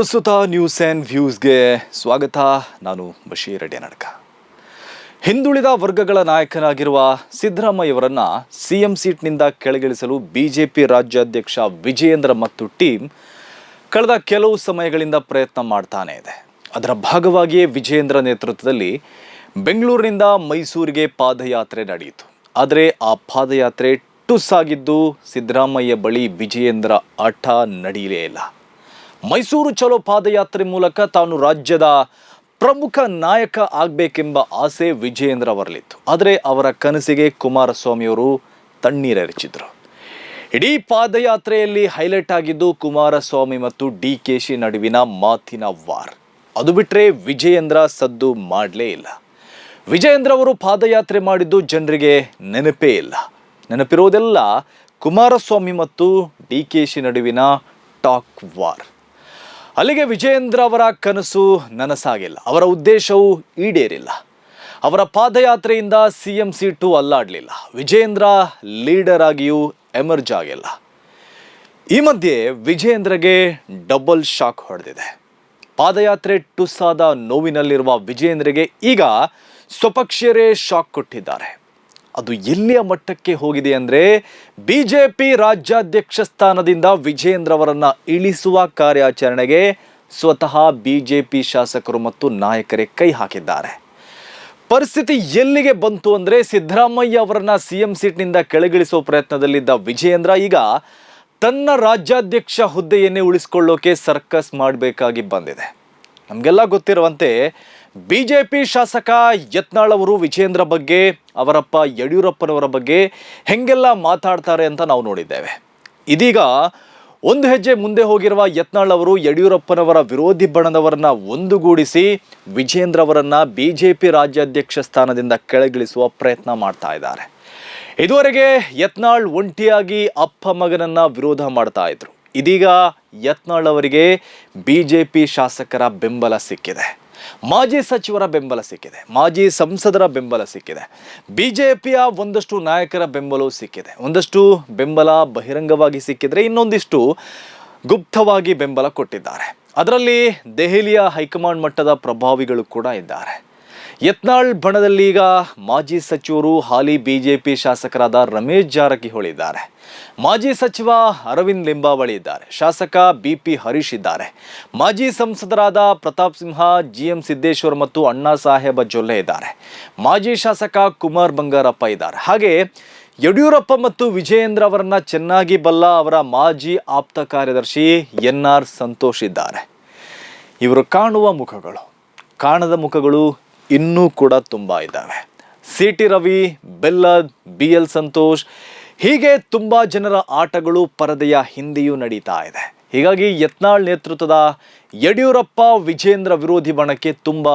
ಪ್ರಸ್ತುತ news and ವ್ಯೂಸ್ಗೆ ಸ್ವಾಗತ. ನಾನು ಬಶೀರ್ ನಡಕ ಹಿಂದುಳಿದ ವರ್ಗಗಳ ನಾಯಕನಾಗಿರುವ ಸಿ ಎಂ ಸೀಟ್ನಿಂದ ಕೆಳಗಿಳಿಸಲು ಬಿಜೆಪಿ ರಾಜ್ಯಾಧ್ಯಕ್ಷ ವಿಜಯೇಂದ್ರ ಮತ್ತು ಟೀಮ್ ಕಳೆದ ಕೆಲವು ಸಮಯಗಳಿಂದ ಪ್ರಯತ್ನ ಮಾಡ್ತಾನೆ ಇದೆ. ಅದರ ಭಾಗವಾಗಿಯೇ ವಿಜಯೇಂದ್ರ ನೇತೃತ್ವದಲ್ಲಿ ಬೆಂಗಳೂರಿನಿಂದ ಮೈಸೂರಿಗೆ ಪಾದಯಾತ್ರೆ ನಡೆಯಿತು. ಆದರೆ ಆ ಪಾದಯಾತ್ರೆ ಟುಸ್ಸಾಗಿದ್ದು ಸಿದ್ದರಾಮಯ್ಯ ಬಳಿ ವಿಜಯೇಂದ್ರ ಆಟ ನಡೆಯಲೇ ಇಲ್ಲ. ಮೈಸೂರು ಚಲೋ ಪಾದಯಾತ್ರೆ ಮೂಲಕ ತಾನು ರಾಜ್ಯದ ಪ್ರಮುಖ ನಾಯಕ ಆಗಬೇಕೆಂಬ ಆಸೆ ವಿಜಯೇಂದ್ರ ಅವರಲ್ಲಿತ್ತು. ಆದರೆ ಅವರ ಕನಸಿಗೆ ಕುಮಾರಸ್ವಾಮಿಯವರು ತಣ್ಣೀರೆರಚಿದ್ರು. ಇಡೀ ಪಾದಯಾತ್ರೆಯಲ್ಲಿ ಹೈಲೈಟ್ ಆಗಿದ್ದು ಕುಮಾರಸ್ವಾಮಿ ಮತ್ತು ಡಿ ಕೆ ಶಿ ನಡುವಿನ ಮಾತಿನ ವಾರ್. ಅದು ಬಿಟ್ಟರೆ ವಿಜಯೇಂದ್ರ ಸದ್ದು ಮಾಡಲೇ ಇಲ್ಲ. ವಿಜಯೇಂದ್ರ ಅವರು ಪಾದಯಾತ್ರೆ ಮಾಡಿದ್ದು ಜನರಿಗೆ ನೆನಪೇ ಇಲ್ಲ. ನೆನಪಿರೋದೆಲ್ಲ ಕುಮಾರಸ್ವಾಮಿ ಮತ್ತು ಡಿ ಕೆ ಶಿ ನಡುವಿನ ಟಾಕ್ ವಾರ್. ಅಲ್ಲಿಗೆ ವಿಜಯೇಂದ್ರ ಅವರ ಕನಸು ನನಸಾಗಿಲ್ಲ. ಅವರ ಉದ್ದೇಶವು ಈಡೇರಿಲ್ಲ. ಅವರ ಪಾದಯಾತ್ರೆಯಿಂದ ಸಿ ಎಂ ಸೀಟು ಅಲ್ಲಾಡಲಿಲ್ಲ. ವಿಜಯೇಂದ್ರ ಲೀಡರ್ ಆಗಿಯೂ ಎಮರ್ಜ್ ಆಗಿಲ್ಲ. ಈ ಮಧ್ಯೆ ವಿಜಯೇಂದ್ರಗೆ ಡಬಲ್ ಶಾಕ್ ಹೊಡೆದಿದೆ. ಪಾದಯಾತ್ರೆ ಟುಸ್ಸಾದ ನೋವಿನಲ್ಲಿರುವ ವಿಜಯೇಂದ್ರಗೆ ಈಗ ಸ್ವಪಕ್ಷೀಯರೇ ಶಾಕ್ ಕೊಟ್ಟಿದ್ದಾರೆ. ಅದು ಎಲ್ಲಿಯ ಮಟ್ಟಕ್ಕೆ ಹೋಗಿದೆ ಅಂದರೆ ಬಿ ಜೆ ಪಿ ರಾಜ್ಯಾಧ್ಯಕ್ಷ ಸ್ಥಾನದಿಂದ ವಿಜೇಂದ್ರ ಅವರನ್ನು ಇಳಿಸುವ ಕಾರ್ಯಾಚರಣೆಗೆ ಸ್ವತಃ ಬಿ ಜೆ ಪಿ ಶಾಸಕರು ಮತ್ತು ನಾಯಕರೇ ಕೈ ಹಾಕಿದ್ದಾರೆ. ಪರಿಸ್ಥಿತಿ ಎಲ್ಲಿಗೆ ಬಂತು ಅಂದರೆ ಸಿದ್ದರಾಮಯ್ಯ ಅವರನ್ನ ಸಿ ಎಂ ಸೀಟ್ನಿಂದ ಕೆಳಗಿಳಿಸುವ ಪ್ರಯತ್ನದಲ್ಲಿದ್ದ ವಿಜಯೇಂದ್ರ ಈಗ ತನ್ನ ರಾಜ್ಯಾಧ್ಯಕ್ಷ ಹುದ್ದೆಯನ್ನೇ ಉಳಿಸ್ಕೊಳ್ಳೋಕೆ ಸರ್ಕಸ್ ಮಾಡಬೇಕಾಗಿ ಬಂದಿದೆ. ನಮಗೆಲ್ಲ ಗೊತ್ತಿರುವಂತೆ ಬಿ ಜೆ ಪಿ ಶಾಸಕ ಯತ್ನಾಳ್ ಅವರು ವಿಜೇಂದ್ರ ಬಗ್ಗೆ, ಅವರಪ್ಪ ಯಡಿಯೂರಪ್ಪನವರ ಬಗ್ಗೆ ಹೆಂಗೆಲ್ಲ ಮಾತಾಡ್ತಾರೆ ಅಂತ ನಾವು ನೋಡಿದ್ದೇವೆ. ಇದೀಗ ಒಂದು ಹೆಜ್ಜೆ ಮುಂದೆ ಹೋಗಿರುವ ಯತ್ನಾಳ್ ಅವರು ಯಡಿಯೂರಪ್ಪನವರ ವಿರೋಧಿ ಬಣದವರನ್ನ ಒಂದುಗೂಡಿಸಿ ವಿಜೇಂದ್ರ ಅವರನ್ನ ಬಿ ಜೆ ಪಿ ರಾಜ್ಯಾಧ್ಯಕ್ಷ ಸ್ಥಾನದಿಂದ ಕೆಳಗಿಳಿಸುವ ಪ್ರಯತ್ನ ಮಾಡ್ತಾ ಇದ್ದಾರೆ. ಇದುವರೆಗೆ ಯತ್ನಾಳ್ ಒಂಟಿಯಾಗಿ ಅಪ್ಪ ಮಗನನ್ನ ವಿರೋಧ ಮಾಡ್ತಾ ಇದ್ರು. ಇದೀಗ ಯತ್ನಾಳ್ ಅವರಿಗೆ ಬಿಜೆಪಿ ಶಾಸಕರ ಬೆಂಬಲ ಸಿಕ್ಕಿದೆ. ಮಾಜಿ ಸಚಿವರ ಬೆಂಬಲ ಸಿಕ್ಕಿದೆ. ಮಾಜಿ ಸಂಸದರ ಬೆಂಬಲ ಸಿಕ್ಕಿದೆ. ಬಿ ಜೆ ಪಿಯ ಒಂದಷ್ಟು ನಾಯಕರ ಬೆಂಬಲವೂ ಸಿಕ್ಕಿದೆ. ಒಂದಷ್ಟು ಬೆಂಬಲ ಬಹಿರಂಗವಾಗಿ ಸಿಕ್ಕಿದರೆ ಇನ್ನೊಂದಿಷ್ಟು ಗುಪ್ತವಾಗಿ ಬೆಂಬಲ ಕೊಟ್ಟಿದ್ದಾರೆ. ಅದರಲ್ಲಿ ದೆಹಲಿಯ ಹೈಕಮಾಂಡ್ ಮಟ್ಟದ ಪ್ರಭಾವಿಗಳು ಕೂಡ ಇದ್ದಾರೆ. ಯತ್ನಾಳ್ ಬಣದಲ್ಲಿ ಈಗ ಮಾಜಿ ಸಚಿವರು ಹಾಲಿ ಬಿಜೆಪಿ ಶಾಸಕರಾದ ರಮೇಶ್ ಜಾರಕಿಹೊಳಿ ಇದ್ದಾರೆ ಮಾಜಿ ಸಚಿವ ಅರವಿಂದ್ ಲಿಂಬಾವಳಿ ಇದ್ದಾರೆ. ಶಾಸಕ ಬಿ ಪಿ ಹರೀಶ್ ಇದ್ದಾರೆ. ಮಾಜಿ ಸಂಸದರಾದ ಪ್ರತಾಪ್ ಸಿಂಹ ಜಿ ಎಂ ಸಿದ್ದೇಶ್ವರ್ ಮತ್ತು ಅಣ್ಣಾ ಸಾಹೇಬ ಜೊಲ್ಲೆ ಇದ್ದಾರೆ. ಮಾಜಿ ಶಾಸಕ ಕುಮಾರ್ ಬಂಗಾರಪ್ಪ ಇದ್ದಾರೆ. ಹಾಗೆ ಯಡಿಯೂರಪ್ಪ ಮತ್ತು ವಿಜಯೇಂದ್ರ ಅವರನ್ನ ಚೆನ್ನಾಗಿ ಬಲ್ಲ ಅವರ ಮಾಜಿ ಆಪ್ತ ಕಾರ್ಯದರ್ಶಿ ಎನ್ ಆರ್ ಸಂತೋಷ್ ಇದ್ದಾರೆ. ಇವರು ಕಾಣುವ ಮುಖಗಳು, ಕಾಣದ ಮುಖಗಳು ಇನ್ನೂ ಕೂಡ ತುಂಬ ಇದ್ದಾವೆ. C T Ravi, Bellad B L Santosh, ಹೀಗೆ ತುಂಬ ಜನರ ಆಟಗಳು ಪರದೆಯ ಹಿಂದೆಯೂ ನಡೀತಾ ಇದೆ. ಹೀಗಾಗಿ ಯತ್ನಾಳ್ ನೇತೃತ್ವದ ಯಡಿಯೂರಪ್ಪ ವಿಜೇಂದ್ರ ವಿರೋಧಿ ಬಣಕ್ಕೆ ತುಂಬ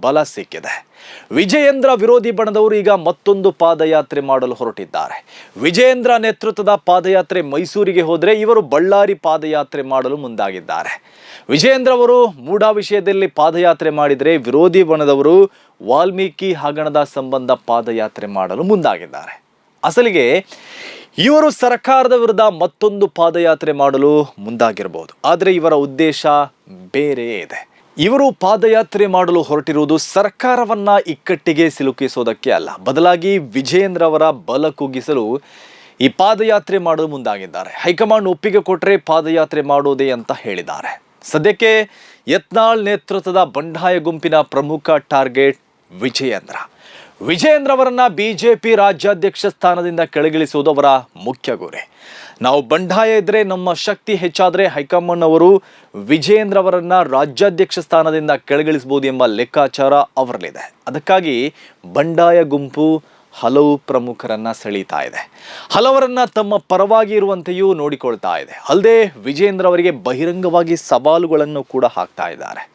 ಬಲ ಸಿಕ್ಕಿದೆ. ವಿಜಯೇಂದ್ರ ವಿರೋಧಿ ಬಣದವರು ಈಗ ಮತ್ತೊಂದು ಪಾದಯಾತ್ರೆ ಮಾಡಲು ಹೊರಟಿದ್ದಾರೆ. ವಿಜಯೇಂದ್ರ ನೇತೃತ್ವದ ಪಾದಯಾತ್ರೆ ಮೈಸೂರಿಗೆ ಹೋದರೆ ಇವರು ಬಳ್ಳಾರಿ ಪಾದಯಾತ್ರೆ ಮಾಡಲು ಮುಂದಾಗಿದ್ದಾರೆ. ವಿಜಯೇಂದ್ರ ಅವರು ಮೂಡಾ ವಿಷಯದಲ್ಲಿ ಪಾದಯಾತ್ರೆ ಮಾಡಿದರೆ ವಿರೋಧಿ ಬಣದವರು ವಾಲ್ಮೀಕಿ ಹಗರಣದ ಸಂಬಂಧ ಪಾದಯಾತ್ರೆ ಮಾಡಲು ಮುಂದಾಗಿದ್ದಾರೆ. ಅಸಲಿಗೆ ಇವರು ಸರ್ಕಾರದ ವಿರುದ್ಧ ಮತ್ತೊಂದು ಪಾದಯಾತ್ರೆ ಮಾಡಲು ಮುಂದಾಗಿರಬಹುದು ಆದರೆ ಇವರ ಉದ್ದೇಶ ಬೇರೆಯೇ ಇದೆ. ಇವರು ಪಾದಯಾತ್ರೆ ಮಾಡಲು ಹೊರಟಿರುವುದು ಸರ್ಕಾರವನ್ನ ಇಕ್ಕಟ್ಟಿಗೆ ಸಿಲುಕಿಸೋದಕ್ಕೆ ಅಲ್ಲ. ಬದಲಾಗಿ ವಿಜಯೇಂದ್ರ ಅವರ ಬಲ ಕುಗ್ಗಿಸಲು ಈ ಪಾದಯಾತ್ರೆ ಮಾಡಲು ಮುಂದಾಗಿದ್ದಾರೆ. ಹೈಕಮಾಂಡ್ ಒಪ್ಪಿಗೆ ಕೊಟ್ಟರೆ ಪಾದಯಾತ್ರೆ ಮಾಡೋದೇ ಅಂತ ಹೇಳಿದ್ದಾರೆ. ಸದ್ಯಕ್ಕೆ ಯತ್ನಾಳ್ ನೇತೃತ್ವದ ಬಂಡಾಯ ಗುಂಪಿನ ಪ್ರಮುಖ ಟಾರ್ಗೆಟ್ ವಿಜಯೇಂದ್ರ. ವಿಜಯೇಂದ್ರ ಅವರನ್ನ ಬಿಜೆಪಿ ರಾಜ್ಯಾಧ್ಯಕ್ಷ ಸ್ಥಾನದಿಂದ ಕೆಳಗಿಳಿಸುವುದು ಅವರ ಮುಖ್ಯ ಗುರಿ. ನಾವು ಬಂಡಾಯ ಇದ್ರೆ ನಮ್ಮ ಶಕ್ತಿ ಹೆಚ್ಚಾದರೆ ಹೈಕಮಾಂಡ್ ಅವರು ವಿಜಯೇಂದ್ರ ಅವರನ್ನ ರಾಜ್ಯಾಧ್ಯಕ್ಷ ಸ್ಥಾನದಿಂದ ಕೆಳಗಿಳಿಸಬಹುದು ಎಂಬ ಲೆಕ್ಕಾಚಾರ ಅವರಲ್ಲಿದೆ. ಅದಕ್ಕಾಗಿ ಬಂಡಾಯ ಗುಂಪು ಹಲವು ಪ್ರಮುಖರನ್ನ ಸೆಳೀತಾ ಇದೆ. ಹಲವರನ್ನ ತಮ್ಮ ಪರವಾಗಿ ಇರುವಂತೆಯೂ ನೋಡಿಕೊಳ್ತಾ ಇದೆ. ಅಲ್ಲದೆ ವಿಜಯೇಂದ್ರ ಅವರಿಗೆ ಬಹಿರಂಗವಾಗಿ ಸವಾಲುಗಳನ್ನು ಕೂಡ ಹಾಕ್ತಾ ಇದ್ದಾರೆ.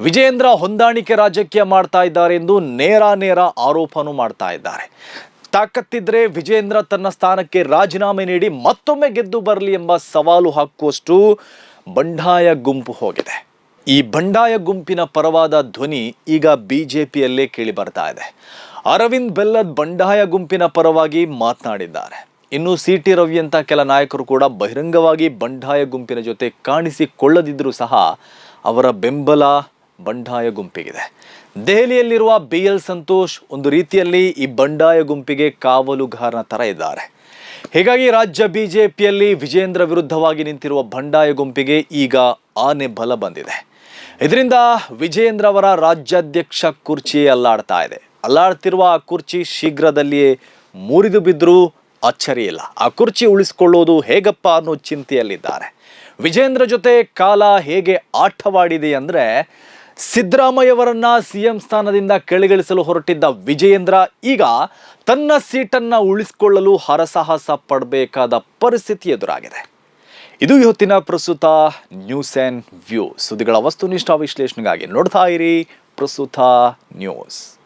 ವಿಜಯೇಂದ್ರ ಹೊಂದಾಣಿಕೆ ರಾಜಕೀಯ ಮಾಡ್ತಾ ಇದ್ದಾರೆ ಎಂದು ನೇರ ನೇರ ಆರೋಪನೂ ಮಾಡ್ತಾ ಇದ್ದಾರೆ. ತಾಕತ್ತಿದ್ರೆ ವಿಜೇಂದ್ರ ತನ್ನ ಸ್ಥಾನಕ್ಕೆ ರಾಜೀನಾಮೆ ನೀಡಿ ಮತ್ತೊಮ್ಮೆ ಗೆದ್ದು ಬರಲಿ ಎಂಬ ಸವಾಲು ಹಾಕುವಷ್ಟು ಬಂಡಾಯ ಗುಂಪು ಹೋಗಿದೆ. ಈ ಬಂಡಾಯ ಗುಂಪಿನ ಪರವಾದ ಧ್ವನಿ ಈಗ ಬಿಜೆಪಿಯಲ್ಲೇ ಕೇಳಿ ಬರ್ತಾ ಇದೆ. ಅರವಿಂದ್ ಬೆಲ್ಲದ್ ಬಂಡಾಯ ಗುಂಪಿನ ಪರವಾಗಿ ಮಾತನಾಡಿದ್ದಾರೆ. ಇನ್ನು ಸಿ ಟಿ ರವಿ ಅಂತ ಕೆಲ ನಾಯಕರು ಕೂಡ ಬಹಿರಂಗವಾಗಿ ಬಂಡಾಯ ಗುಂಪಿನ ಜೊತೆ ಕಾಣಿಸಿಕೊಳ್ಳದಿದ್ದರೂ ಸಹ ಅವರ ಬೆಂಬಲ ಬಂಡಾಯ ಗುಂಪಿಗಿದೆ. ದೆಹಲಿಯಲ್ಲಿರುವ ಬಿ ಎಲ್ ಸಂತೋಷ್ ಒಂದು ರೀತಿಯಲ್ಲಿ ಈ ಬಂಡಾಯ ಗುಂಪಿಗೆ ಕಾವಲುಗಾರನ ಥರ ಇದ್ದಾರೆ. ಹೀಗಾಗಿ ರಾಜ್ಯ ಬಿಜೆಪಿಯಲ್ಲಿ ವಿಜೇಂದ್ರ ವಿರುದ್ಧವಾಗಿ ನಿಂತಿರುವ ಬಂಡಾಯ ಗುಂಪಿಗೆ ಈಗ ಆನೆ ಬಲ ಬಂದಿದೆ. ಇದರಿಂದ ವಿಜೇಂದ್ರ ಅವರ ರಾಜ್ಯಾಧ್ಯಕ್ಷ ಕುರ್ಚಿ ಅಲ್ಲಾಡ್ತಾ ಇದೆ. ಅಲ್ಲಾಡ್ತಿರುವ ಆ ಕುರ್ಚಿ ಶೀಘ್ರದಲ್ಲಿಯೇ ಮುರಿದು ಬಿದ್ದರೂ ಅಚ್ಚರಿ ಇಲ್ಲ. ಆ ಕುರ್ಚಿ ಉಳಿಸ್ಕೊಳ್ಳೋದು ಹೇಗಪ್ಪ ಅನ್ನೋ ಚಿಂತೆಯಲ್ಲಿದ್ದಾರೆ. ವಿಜೇಂದ್ರ ಜೊತೆ ಕಾಲ ಹೇಗೆ ಆಟವಾಡಿದೆ ಅಂದರೆ ಸಿದ್ದರಾಮಯ್ಯವರನ್ನ ಸಿಎಂ ಸ್ಥಾನದಿಂದ ಕೆಳಗಿಳಿಸಲು ಹೊರಟಿದ್ದ ವಿಜಯೇಂದ್ರ ಈಗ ತನ್ನ ಸೀಟನ್ನ ಉಳಿಸಿಕೊಳ್ಳಲು ಹರಸಾಹಸ ಪಡಬೇಕಾದ ಪರಿಸ್ಥಿತಿ ಎದುರಾಗಿದೆ. ಇದು ಇವತ್ತಿನ ಪ್ರಸ್ತುತ ನ್ಯೂಸ್ ಆ್ಯಂಡ್ ವ್ಯೂ ಸುದ್ದಿಗಳ ವಸ್ತುನಿಷ್ಠ ವಿಶ್ಲೇಷಣೆಗಾಗಿ ನೋಡ್ತಾ ಇರಿ ಪ್ರಸ್ತುತ ನ್ಯೂಸ್.